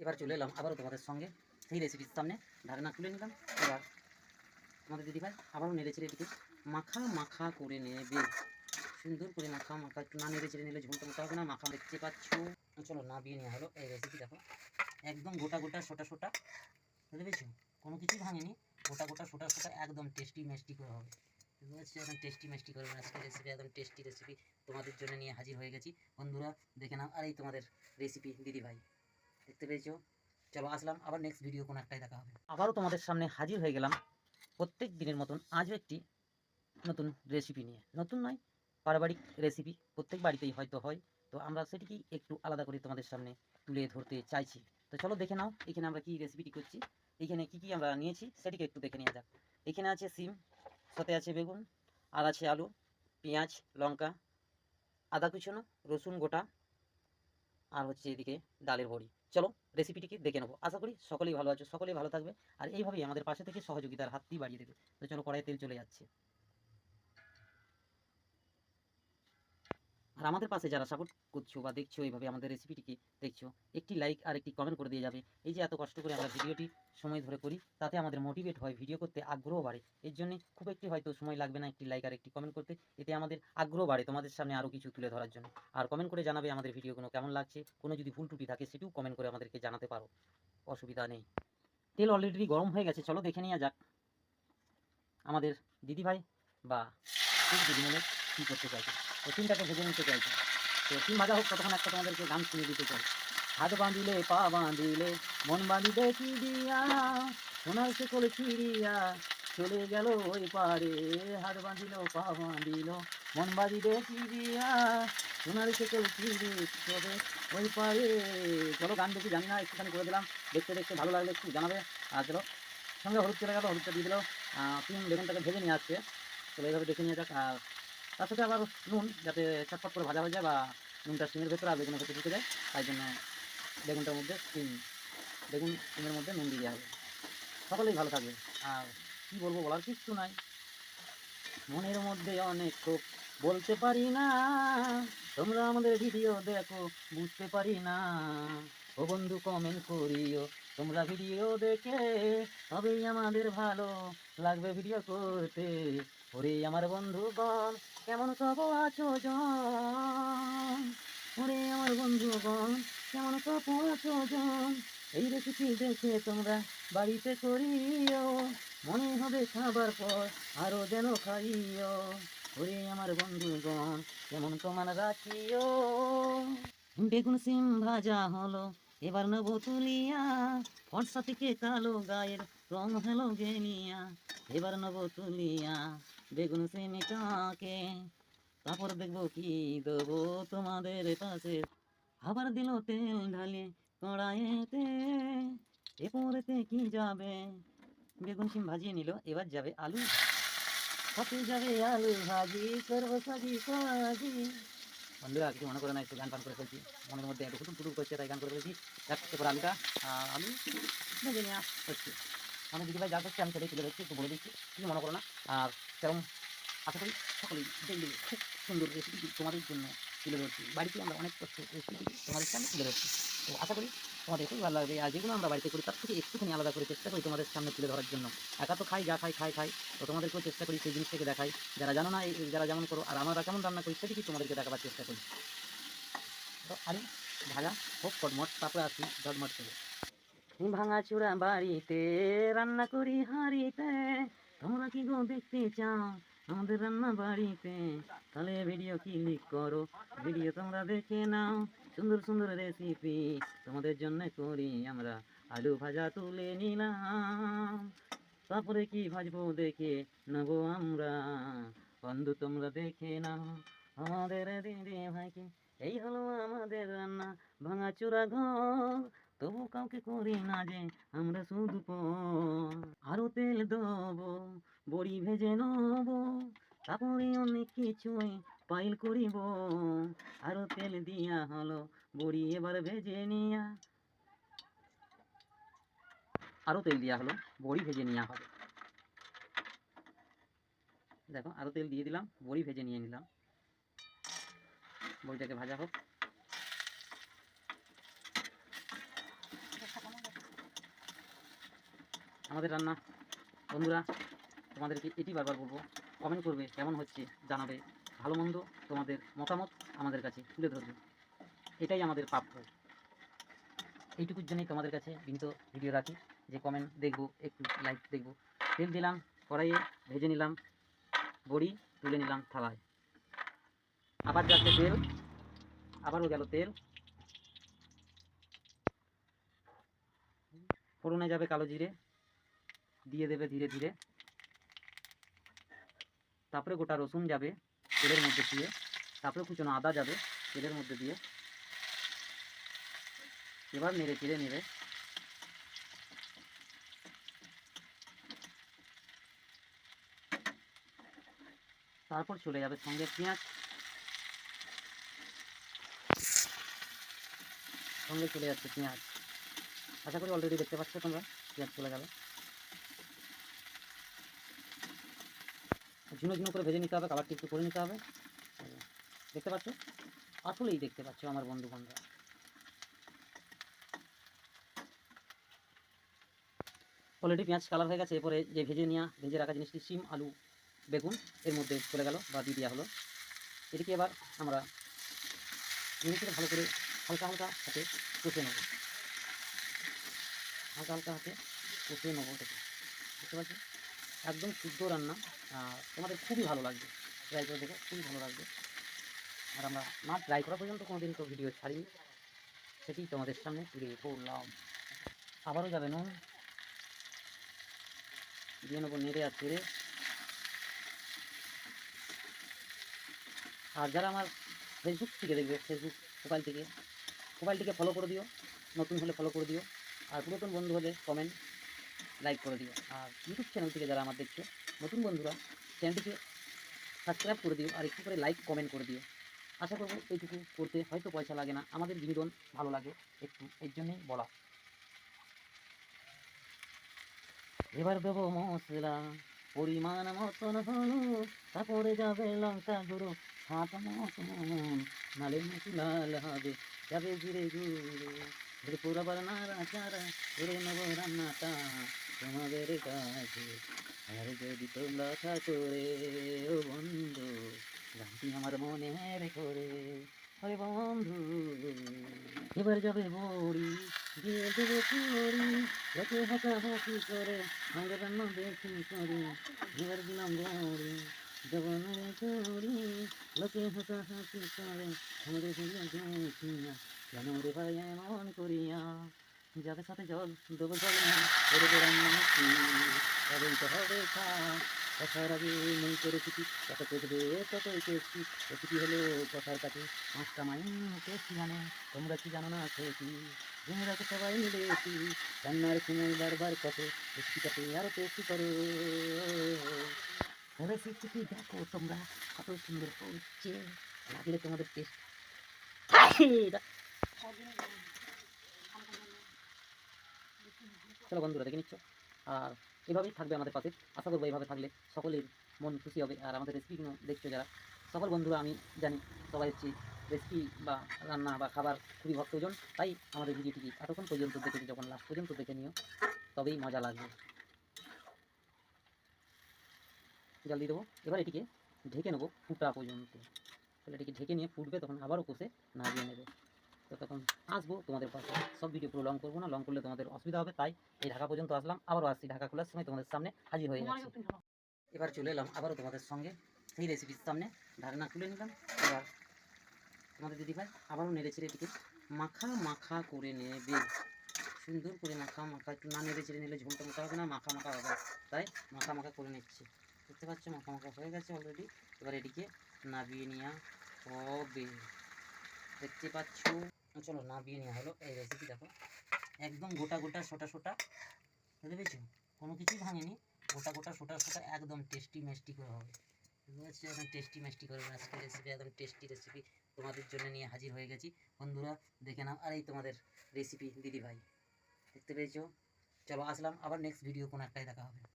এবার চলে এলাম আবারও তোমাদের সঙ্গে। সেই রেসিপির সামনে ঢাকনা খুলে নিলাম। এবার আমাদের দিদিভাই আবারও নেড়ে চেড়ে এটিকে মাখা মাখা করে নেবে। সুন্দর করে মাখা মাখা, একটু না নেড়ে চেড়ে নিলে ঝুলটা মোটা হবে না, মাখা দেখতে পাচ্ছ? চলো না বিয়ে নেওয়া হলো এই রেসিপি দেখো। একদম গোটা গোটা, সোটা সোটা। বুঝতে পেরেছ? কোনো কিছুই ভাঙেনি। গোটা গোটা, সোটা সোটা, একদম টেস্টি মেস্টি করে হবে। একদম টেস্টি মেস্টি করবে আজকে রেসিপি একদম টেস্টি রেসিপি তোমাদের জন্য নিয়ে হাজির হয়ে গেছি। বন্ধুরা, দেখে নাও। আর এই তোমাদের রেসিপি দিদিভাই। দেখতে পেয়েছ। চলো আসলাম, আবার নেক্সট ভিডিও কোনো একটাই দেখা হবে। আবারও তোমাদের সামনে হাজির হয়ে গেলাম প্রত্যেক দিনের মতন আজও একটি নতুন রেসিপি নিয়ে। নতুন নয়, পারিবারিক রেসিপি প্রত্যেক বাড়িতেই হয়তো হয়। তো আমরা সেটিকেই একটু আলাদা করে তোমাদের সামনে তুলে ধরতে চাইছি। তো চলো দেখে নাও, এখানে আমরা কি রেসিপিটি করছি। এখানে কি কি আমরা নিয়েছি, সেটিকে একটু দেখে নেওয়া যাক। এখানে আছে সিম, সাথে আছে বেগুন, আর আছে আলু, পেঁয়াজ, লঙ্কা, আদা কুচনো, রসুন গোটা আর হচ্ছে এদিকে ডালের বড়ি। চলো রেসিপিটিকে দেখে নেব। আশা করি সকলেই ভালো আছো, সকলেই ভালো থাকবে। আর এইভাবেই আমাদের পাশে থেকে সহযোগিতার হাতটি বাড়িয়ে দেবে। তো চলো কড়াই তেল চলে যাচ্ছে। আর আমাদের পাশে যারা সাপোর্ট করছ বা দেখছ এইভাবে আমাদের রেসিপিটিকে দেখছ, একটি লাইক আর একটি কমেন্ট করে দিয়ে যাবে। এই যে এত কষ্ট করে আমরা ভিডিওটি সময় ধরে করি, তাতে আমাদের মোটিভেট হয় ভিডিও করতে আগ্রহ বাড়ে। এর জন্য খুব একটি হয়তো সময় লাগবে না একটি লাইক আর একটি কমেন্ট করতে, এতে আমাদের আগ্রহ বাড়ে তোমাদের সামনে আরও কিছু তুলে ধরার জন্য। আর কমেন্ট করে জানাবে আমাদের ভিডিওগুলো কেমন লাগছে, কোনো যদি ভুল ত্রুটি থাকে সেটিও কমেন্ট করে আমাদেরকে জানাতে পারো। অসুবিধা নেই। তেল অলরেডি গরম হয়ে গেছে, চলো দেখে নেওয়া যাক। আমাদের দিদিভাই বা দিদিমণি কী করতে চাইছে? তো সিমটাকে ভেজে নিতে চাইছে। তো সিম ভাজা হোক, ততক্ষণ একটা তোমাদেরকে গান শুনে দিতে চাই। হাত বাঁধিলে পা বাঁধিলে, মন বাঁধিলে কি দিয়া? সোনার করে ছিড়িয়া চলে গেল ওই পারে হাত বাঁধিল, পা বাঁধিল, মন বাঁধিলে কি দিয়া? সোনার সে করে ছিড়ি চলে ওই পারে চলো গান দেখি জানি না, একটুখানি করে দিলাম। দেখতে দেখতে ভালো লাগলে একটু জানাবে। আর চলো, সঙ্গে হলুদ চলে গেল হলুদটা দিয়ে দিল। তিন বেগুনটাকে ভেজে নিয়ে আসছে। চলো এইভাবে দেখে নিয়ে যাক, আর তার সাথে আবার নুন, যাতে চটপট করে ভাজা হয়ে যায় বা নুনটা সিমের ভেতরে আর বেগুনের ভেতরে ঢুকে যায়, তাই জন্য বেগুনটার মধ্যে সিম বেগুন সিমের মধ্যে নুন দিয়ে হবে। সকলেই ভালো থাকবে। আর কি বলব বলার কিচ্ছু নাই। মনের মধ্যে অনেক ক্ষোভ, বলতে পারি না। তোমরা আমাদের ভিডিও দেখো, বুঝতে পারি না। ও বন্ধু কমেন্ট করিও। তোমরা ভিডিও দেখে তবেই আমাদের ভালো লাগবে ভিডিও করতে। ওরে আমার বন্ধু বন্ধুগণ কেমন সব আছো জন? ওরে আমার বন্ধুগণ কেমন সব আছো জন? এই রেসিপি দেখে তোমরা বাড়িতে করিও, মনে হবে খাবার পর আরও যেন খাইও। ওরে আমার বন্ধুগণ কেমন তোমার রাখিও। বেগুন সিম ভাজা হলো, এবার নেব তুলিয়া, ফর্সা থেকে কালো গায়ের রং হলো গেলিয়া এবার নেব তুলিয়া, বেগুন সিমিটাকে তারপর দেখব কি দেবো তোমাদের পাশে। আবার দিল তেল ঢালে কড়াইতে এরপরেতে কি যাবে? বেগুন সিম ভাজিয়ে নিল, এবার যাবে আলু। সাথে যাবে আলু ভাজি করব সাজি সাজি। বন্ধুরা কিছু মনে করে না, একটু গান পান করে ফেলছি। মনের মধ্যে একটু কুটুম করছে, তাই গান করে ফেলছি। তারপর আলুটা আলু ভেজে নেওয়া হচ্ছে আমি দিদিভাই যা করছি, আমি সেটাই তুলে ধরছি, একটু বলে দিচ্ছি কিছু মনে করো না। আর সেরকম আশা করি সকলেই দেখলে খুব সুন্দর রেসিপি তোমাদের জন্য তুলে ধরছি। বাড়িতে আমরা অনেক কষ্ট রেসিপি তোমাদের সামনে তুলে ধরছি। তো আশা করি তোমাদের খুবই ভালো লাগবে। আর যেগুলো আমরা বাড়িতে করি, তার থেকে একটুখানি আলাদা করে চেষ্টা করি তোমাদের সামনে তুলে ধরার জন্য। একা তো খাই, যা খাই খাই খাই। তো তোমাদেরকেও চেষ্টা করি সেই জিনিসটাকে দেখাই। যারা জানো না যারা যেমন করো, আর আমরা কেমন রান্না করি সেটিকে তোমাদেরকে দেখাবার চেষ্টা করি। তো আলু ভাজা, হোক, কটমট, তারপরে আসি ঝটমট করে। ভাঙা চূড়া বাড়িতে রান্না করি হাড়িতে। তোমরা কি গো দেখতে চাও আমাদের রান্না বাড়িতে? তাহলে ভিডিও ক্লিক করো ভিডিও তোমরা দেখে নাও। সুন্দর সুন্দর রেসিপি তোমাদের জন্য করি আমরা। আলু ভাজা তুলে নিলাম। তারপরে কি ভাজবো দেখে নেব আমরা। বন্ধু, তোমরা দেখে নাও আমাদের দিদি ভাইকে এই হলো আমাদের রান্না ভাঙা চূড়া ঘর। তবু কাউকে করি না যে আমরা শুধু আরও তেল দেবো, বড়ি ভেজে নেব, তারপরে অনেক কিছুই পাইল করিব। আরও তেল দিয়া হলো, বড়ি এবার ভেজে নিয়া। আরও তেল দেওয়া হলো, বড়ি ভেজে নেওয়া হবে। দেখো, আরও তেল দিয়ে দিলাম, বড়ি ভেজে নিয়ে নিলাম। বড়িটাকে ভাজা হোক। আমাদের রান্না। বন্ধুরা, তোমাদেরকে এটি বারবার বলব কমেন্ট করবে কেমন হচ্ছে, জানাবে। ভালো মন্দ তোমাদের মতামত আমাদের কাছে তুলে ধরবে। এটাই আমাদের প্রাপ্য। এইটুকুর জন্যই তোমাদের কাছে বিনীত ভিডিও রাখি। যে কমেন্ট দেখব, একটু লাইক দেখব। তেল দিলাম, কড়াইয়ে ভেজে নিলাম, বড়ি তুলে নিলাম থালায়। আবার যাচ্ছে তেল, আবারও গেল তেল। ফোড়নে যাবে কালো জিরে। দিয়ে দেবে ধীরে ধীরে। তারপরে গোটা রসুন যাবে তেলের মধ্যে দিয়ে। তারপরে কুচনো আদা যাবে তেলের মধ্যে দিয়ে। এবার নেড়ে চেড়ে নেবে। তারপর চলে যাবে সঙ্গে পেঁয়াজ। সঙ্গে চলে যাচ্ছে পেঁয়াজ। আশা করি অলরেডি দেখতে পাচ্ছ তোমরা, পেঁয়াজ চলে গেল। ঝুনো ঝুনো করে ভেজে নিতে হবে কালারটি একটু করে নিতে হবে। দেখতে পাচ্ছ? আসলেই দেখতে পাচ্ছ আমার বন্ধু বান্ধব অলরেডি পেঁয়াজ কালার হয়ে গেছে, এরপরে যে ভেজে নেওয়া ভেজে রাখা জিনিসটি সিম, আলু, বেগুন, এর মধ্যে চলে গেল, বা দিয়ে দেওয়া হলো। এদিকে এবার আমরা জিনিসটা ভালো করে হালকা হালকা হাতে কষে নেব। হালকা হালকা হাতে কষে নেব এটাকে বুঝতে একদম শুদ্ধ রান্না। তোমাদের খুবই ভালো লাগবে। ট্রাই করে দেখো, খুবই ভালো লাগবে। আর আমরা না ট্রাই করা পর্যন্ত কোনো দিন তো ভিডিও ছাড়িনি। সেটি তোমাদের সামনে তুলে ধরলাম। আবারও যাবে নুন। দিয়ে নেব নেড়ে আর ছেড়ে আর যারা আমার ফেসবুক থেকে দেখবে ফেসবুক মোবাইল থেকে প্রোফাইলটিকে ফলো করে দিও। নতুন হলে ফলো করে দিও। আর পুরাতন বন্ধু হলে কমেন্ট লাইক করে দিও। আর ইউটিউব চ্যানেল থেকে যারা আমার দেখছ, নতুন বন্ধুরা চ্যানেলটিকে সাবস্ক্রাইব করে দিও আর একটু করে লাইক কমেন্ট করে দিও। আশা করব এইটুকু করতে হয়তো পয়সা লাগে না, আমাদের বিনোদন ভালো লাগে একটু, এর জন্যই বলা। এবার দেবো মশলা, পরিমাণ মতন হলুদ তারপরে যাবে লঙ্কা গুঁড়ো হাত মতন। নালে মুখি লাল হবে, যাবে জিরে গুঁড়ো এরপর আবার নাড়া চাড়া করে নেব রান্নাটা তোমাদের কাছে। আর যদি তোমরা থাকো রে ও বন্ধু গানটি আমার মনে রেখো রে ওরে বন্ধু এবার যাবে বড়ি দিয়ে দেবে পুরি লোকে হাসা করে আমাদের রান্না দেখি করে এবার দিলাম বড়ি লোকে কেন রে ভাই এমন করিয়া যাবে সাথে জল দেবো জল না ওরে যে রান্না নাকি তবেই তো হবে কথার আগে নেই করে কিছু কত করবে ততই টেস্টি রেসিপি হলো কথার কাছে পাঁচটা মাইন টেস্টি জানে তোমরা কি জানো না কি রাখো সবাই মিলে রান্নার সময় বারবার কত আরও টেস্টি করো রেসিপিটি দেখো তোমরা কত সুন্দর হচ্ছে লাগলে তোমাদের টেস্ট চলো বন্ধুরা, দেখে নিচ্ছ। আর এভাবেই থাকবে আমাদের পাশে আশা করব এইভাবে থাকলে সকলের মন খুশি হবে। আর আমাদের রেসিপিগুলো দেখছ যারা। সকল বন্ধুরা, আমি জানি সবাই হচ্ছে রেসিপি বা রান্না বা খাবার খুবই ভক্তজন। তাই আমাদের ভিডিওটি এতক্ষণ পর্যন্ত দেখে যখন লাস্ট পর্যন্ত দেখে নিও, তবেই মজা লাগবে। জল দিয়ে দেবো। এবার এটিকে ঢেকে নেব ফুটা পর্যন্ত। তাহলে এটিকে ঢেকে নিয়ে ফুটবে তখন আবারও কষে নাড়িয়ে নেবে। তো তখন আসব তোমাদের পাশে। সব ভিডিও পুরো লং করব না লং করলে তোমাদের অসুবিধা হবে তাই এই ঢাকা পর্যন্ত আসলাম। আবারও আসছি ঢাকা খোলার সময় তোমাদের সামনে হাজির হয়ে যাচ্ছি এবার চলে এলাম আবারও তোমাদের সঙ্গে। সেই রেসিপির সামনে ঢাকনা খুলে নিলাম। এবার তোমাদের দিদি ভাই আবারও নেড়ে চেড়ে এটিকে মাখা মাখা করে নেবে। সুন্দর করে মাখা মাখা একটু না নেড়ে চেড়ে নিলে ঝোলটা মোটা হবে না মাখা মাখা হবে। তাই মাখা মাখা করে নিচ্ছি। দেখতে পাচ্ছ মাখা মাখা হয়ে গেছে অলরেডি এবার এটিকে নাবিয়ে নেওয়া হবে। দেখতে পাচ্ছ, চলো নাবিয়ে নেওয়া হলো এই রেসিপি দেখো। একদম গোটা গোটা, সোটা সোটা। বুঝতে পেরেছ? কোনো কিছুই ভাঙেনি। গোটা গোটা, সোটা সোটা, একদম টেস্টি মেস্টি করে হবে। বুঝতে পারছি? একদম টেস্টি মেস্টি করে আজকে রেসিপি একদম টেস্টি রেসিপি তোমাদের জন্য নিয়ে হাজির হয়ে গেছি। বন্ধুরা, দেখে নাও, আর এই তোমাদের রেসিপি দিদি ভাই দেখতে পেয়েছ? চলো আসলাম, আবার নেক্সট ভিডিও কোনো একটাই দেখা হবে।